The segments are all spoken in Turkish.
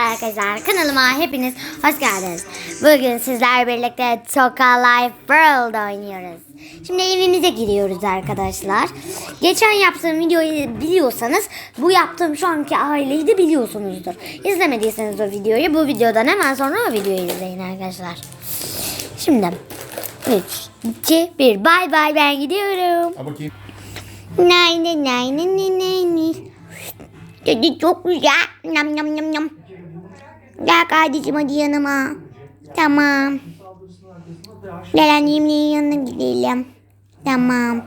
Arkadaşlar kanalıma hepiniz hoş geldiniz. Bugün sizler birlikte Toka Life World oynuyoruz. Şimdi evimize giriyoruz arkadaşlar. Geçen yaptığım videoyu biliyorsanız bu yaptığım şu anki aileyi de biliyorsunuzdur. İzlemediyseniz o videoyu bu videodan hemen sonra o videoyu izleyin arkadaşlar. Şimdi 3, 2, 1 bay bay ben gidiyorum. Ha bakayım. Nay nay nay nay nay nay çok güzel. Nam nam nam nam. Gel kardeşim hadi yanıma. Tamam. Gel annemin yanına gidelim. Tamam.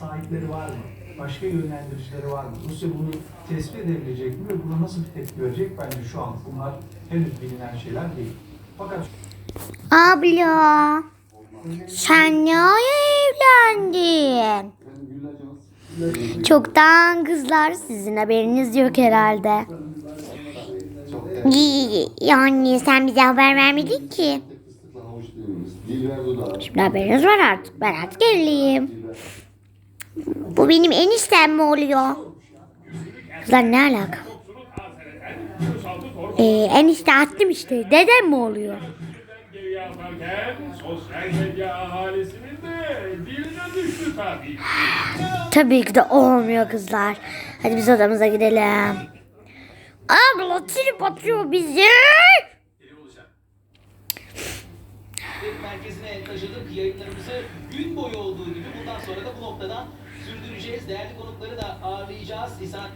sahipleri var mı? Başka yönlendiricileri var mı? Rusya bunu tespit edebilecek mi ve buna nasıl bir tepki verecek? Bence şu an bunlar henüz bilinen şeyler değil. Fakat Abla. Sen ne evlendin? Çoktan kızlar sizin haberiniz yok herhalde. Yani sen bize haber vermedin ki. Şimdi haberiniz var artık. Ben artık evliyim. Bu benim eniştem mi oluyor? Kızlar ne alaka? Ee, enişte attım işte. Dedem mi oluyor? Tabii ki de olmuyor kızlar. Hadi biz odamıza gidelim. Abla trip atıyor bizi. merkezine taşıdık yayınlarımızı gün boyu olduğu gibi bundan sonra da bu noktadan sürdüreceğiz. Değerli konukları da ağırlayacağız. İhsan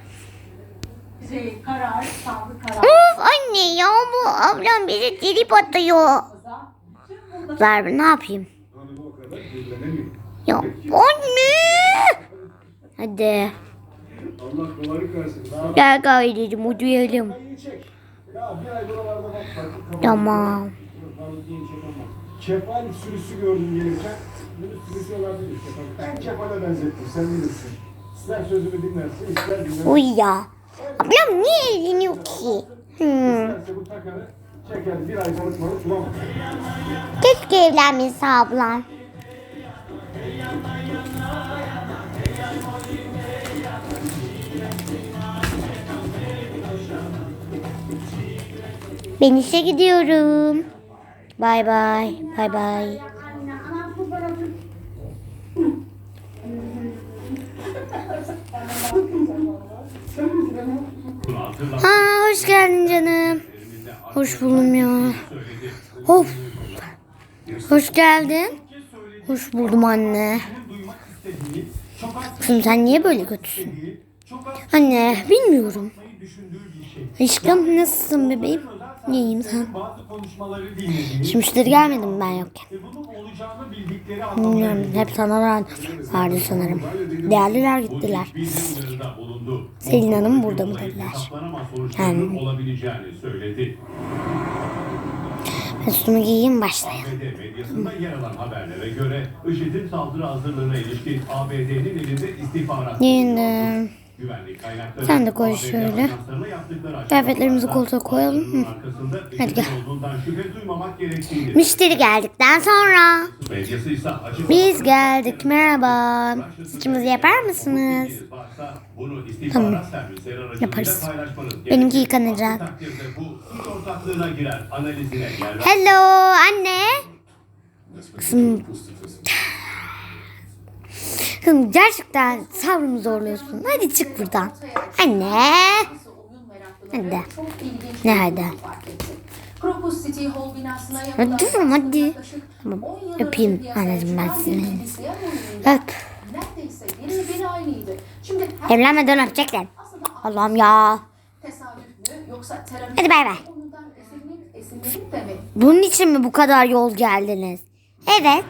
Şey, karar, sağlık kararı. Of anne ya bu ablam bizi trip atıyor. Kızlar ne yapayım? Ya anne. Hadi. Allah kolaylık versin. Gel kardeşim uyuyalım. Tamam. Kefal sürüsü gördüm gelirken. Bunu sürüsü olabilir. Kefal. Ben kefale benzettim. Sen bilirsin. İster sözümü dinlersin, ister dinlemezsin. Uy ya. Ablam niye evleniyor ki? Hmm. İsterse bu takarı Ben işe gidiyorum. Bay bay. Bay bay. Ha, hoş geldin canım. Hoş buldum ya. Of. Hoş geldin. Hoş buldum anne. Kızım sen niye böyle kötüsün? Anne bilmiyorum. Aşkım nasılsın bebeğim? İyiyim sen. Şimdi müşteri gelmedi mi ben yokken? bildikleri Bilmiyorum. Hep sana vardı sanırım. Geldiler gittiler. Selin Hanım burada mı dediler. Yani. üstümü giyeyim başlayalım. Medyasında yer alan haberlere göre IŞİD'in saldırı hazırlığına ilişkin ABD'nin elinde istihbarat Giyindim. Sen de koy şöyle. Kıyafetlerimizi koltuğa koyalım. Hı. Hadi gel. Müşteri geldikten sonra biz geldik. Merhaba. Saçımızı yapar mısınız? Tamam. Yaparız. Benimki yıkanacak. Hello anne. Kızım. Kızım gerçekten sabrımı zorluyorsun. Hadi çık buradan. Anne. Hadi. Ne hadi? Yapılan durun hadi. Tamam. 10 yıl Öpeyim anneciğim ben seni. Öp. Evlenmeden öpecekler. Allah'ım ya. Hadi bay bay. Bunun için mi bu kadar yol geldiniz? Evet.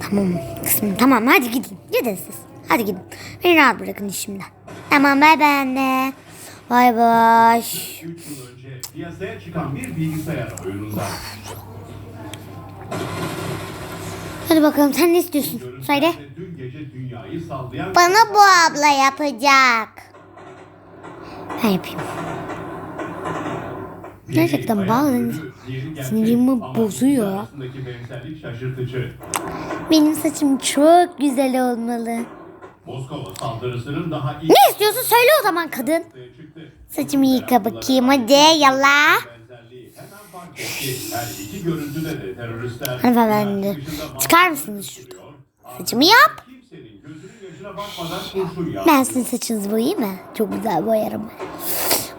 Tamam kızım tamam hadi gidin. Gidin siz. Hadi gidin. Beni rahat bırakın işimden. Tamam bay bay anne. Bay bay. 3 yıl önce piyasaya çıkan bir bilgisayar oyununda Hadi bakalım sen ne istiyorsun? Söyle. dün gece dünyayı sallayan Bana bu abla yapacak. Ben yapayım. Gerçekten bazen sinirimi bozuyor. arasındaki benzerlik şaşırtıcı. Benim saçım çok güzel olmalı. Moskova saldırısının daha ilk Ne istiyorsun söyle o zaman kadın. Saçımı yıka bakayım hadi yalla. Hanımefendi, çıkar mısınız şuradan? Saçımı yap. Ben sizin saçınızı boyayayım mı? Çok güzel boyarım.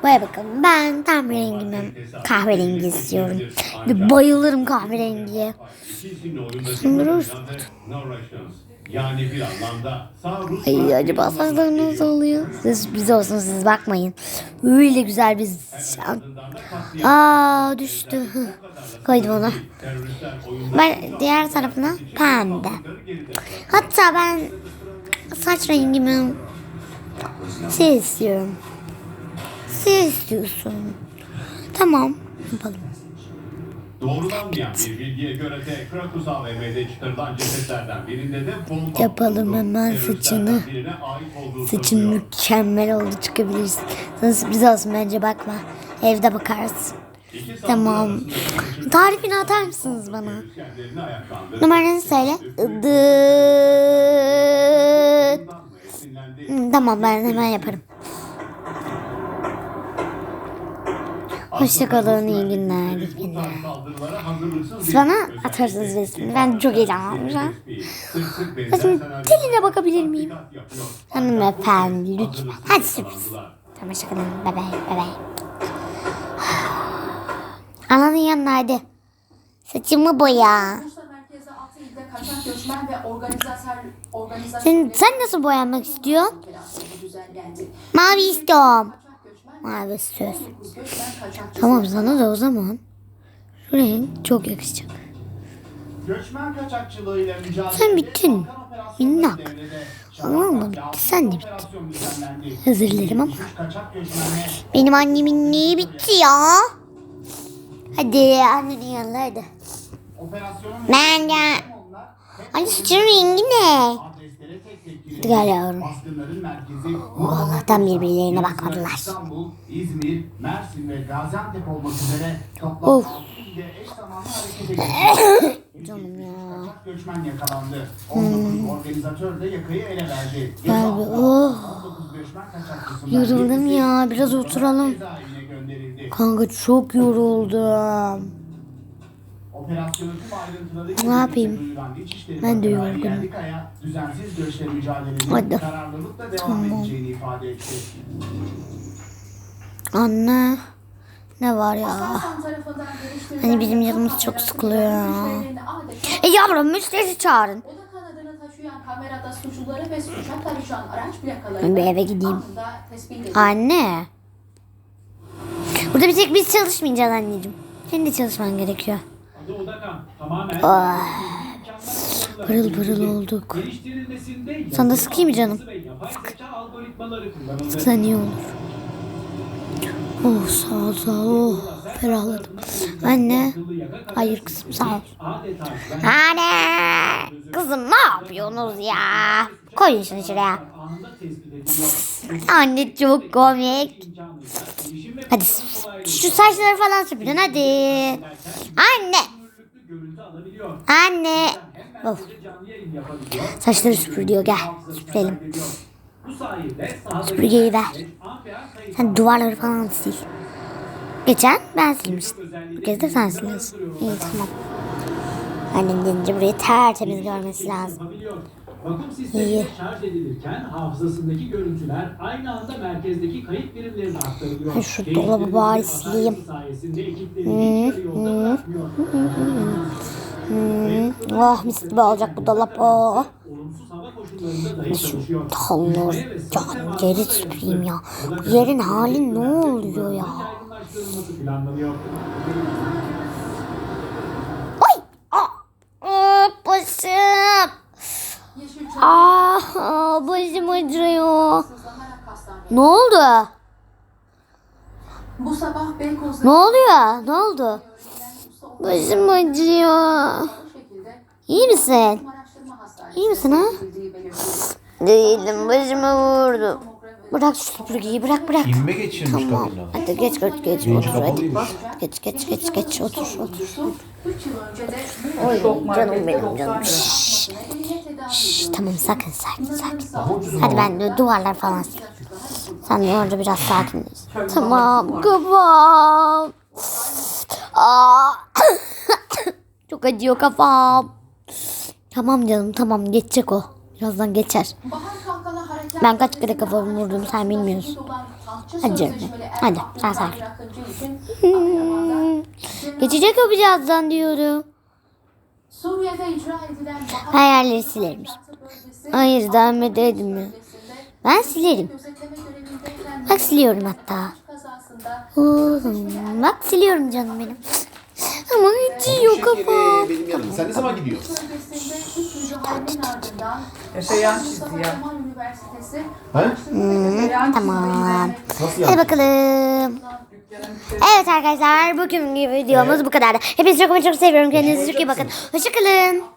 Boya bakalım. Ben tam rengimi kahverengi istiyorum. Bir bayılırım kahverengiye. Russians. Yani bir anlamda. Ay acaba saçlarım nasıl oluyor? Size sürpriz olsun siz bakmayın. Öyle güzel bir. Aa düştü. Koydum onu. Ben diğer tarafına pembe. Hatta ben saç rengimi şey istiyorum. Şey istiyorsun. Tamam. Yapalım. Doğrulanmayan bir bilgiye göre de Krakus AVM'de çıkarılan cesetlerden birinde de bomba... Yapalım hemen saçını. Saçın mükemmel oldu çıkabilirsin. Sana sürpriz olsun bence bakma. Evde bakarsın. Tamam. Tarifini atar mısınız bana? Numaranızı söyle. Hı, Tamam ben hemen yaparım. Hoşçakalın, iyi günler, iyi günler. Siz bana atarsınız resmini. Ben çok an. Bakın teline bakabilir miyim? Hanımefendi lütfen. Hadi sürpriz. Tamam hoşçakalın. Bye bye. Bye bye. Ananın yanına hadi. Saçımı boya. Sen, sen nasıl boyanmak istiyorsun? Mavi istiyorum. Mavi söz. 19 göçmen kaçakçısı Tamam sana da o zaman. Şu renk çok yakışacak. Sen bittin. Minnak. Tamam mı? Sen de bittin. Özür dilerim ama. Benim annemin neyi bitti ya? Hadi annenin yanına hadi. Ben de. Anne saçın rengi ne? Gel yavrum. Merkezi Allah'tan birbirlerine bakmadılar. İstanbul, İzmir, Mersin ve Gaziantep olmak üzere toplam Of. 6 ilde eş zamanlı harekete geçti. Canım ya. Hmm. Kaçak göçmen yakalandı. 19 organizatör de yakayı ele verdi. Gel bir oh. 19 göçmen kaçakçısından Yoruldum ya biraz oturalım. Kanka çok yoruldum. Ne yapayım? Ben de yorgunum. Düzensiz göçle mücadelenin Hadi. kararlılıkla devam edeceğini ifade etti. Anne. Ne var ya? Hani bizim yanımız çok sıkılıyor ya. E yavrum müşteri çağırın. Oda kanadını taşıyan kamerada suçluları ve suça karışan araç plakaları Bir eve gideyim. Anne. Burada bir tek biz çalışmayacağız anneciğim. Senin de çalışman gerekiyor. Ah. Pırıl pırıl olduk. Sana yazılım sıkayım canım? kullanıldı. Sen iyi olur. Oh sağ ol sağ ol. Oh, ferahladım. Anne. Hayır kızım sağ ol. Anne. Kızım ne yapıyorsunuz ya? Koyun şunu şuraya. Anne çok komik. Hadi şu saçları falan süpürün hadi. Anne. Görüntü alabiliyor. Anne. Of. Saçları süpür diyor gel. Süpürelim. Süpürgeyi ver. Sen duvarları falan sil. Geçen ben silmiştim. Bu kez de sen siliyorsun. İyi tamam. Annem gelince burayı tertemiz görmesi lazım. İyi. sisteminde şarj edilirken hafızasındaki görüntüler aynı anda merkezdeki kayıt birimlerine aktarılıyor. Şu dolabı bari sileyim. Sayesinde ekipleri hiç yarı yolda bırakmıyor. Hmm. Oh mis gibi olacak bu dolap. Oh. Çalışıyor. Allah ya geri süpüreyim ya. Bu yerin hali ne oluyor ya? Yaygınlaştırılması planlanıyor. Oy! Aa! Aa, başım. Yeşilçam Aa, başım acıyor. Ne oldu? Bu sabah Beykoz'da Ne oluyor? Ne oldu? Başım acıyor. İyi misin? İyi misin ha? Değilim başımı vurdu. Bırak şu süpürgeyi bırak bırak. İnme geçirmiş Tamam. kadına. Hadi geç geç geç otur hadi. Geç geç geç geç otur otur. 3 yıl önce de Oy canım benim canım. eline Şşş, tamam sakin sakin. Ucuz Hadi ben de duvarlar falan sileyim. Sen de orada biraz sakinleş. Tamam kafam. Aa. Çok acıyor kafam. Tamam canım tamam geçecek o. Birazdan geçer. Ben kaç kere kafamı vurdum sen bilmiyorsun. Hadi canım, hadi, sen sakin. Adıyaman'da Geçecek o birazdan diyorum. Suriye'de icra edilen yerleri silermiş. Hayır devam edelim mi? Ben silerim. Bak siliyorum hatta. Oğlum, bak siliyorum canım benim. Ama acıyor kafam. Benim yanımda. Sen ne zaman gidiyorsun? Yaşayan çizgi ya. He? Tamam. Nasıl Hadi yani? bakalım. Evet arkadaşlar bugünkü videomuz bu kadar. Hepinizi çok çok seviyorum. Kendinize çok iyi bakın. Hoşçakalın.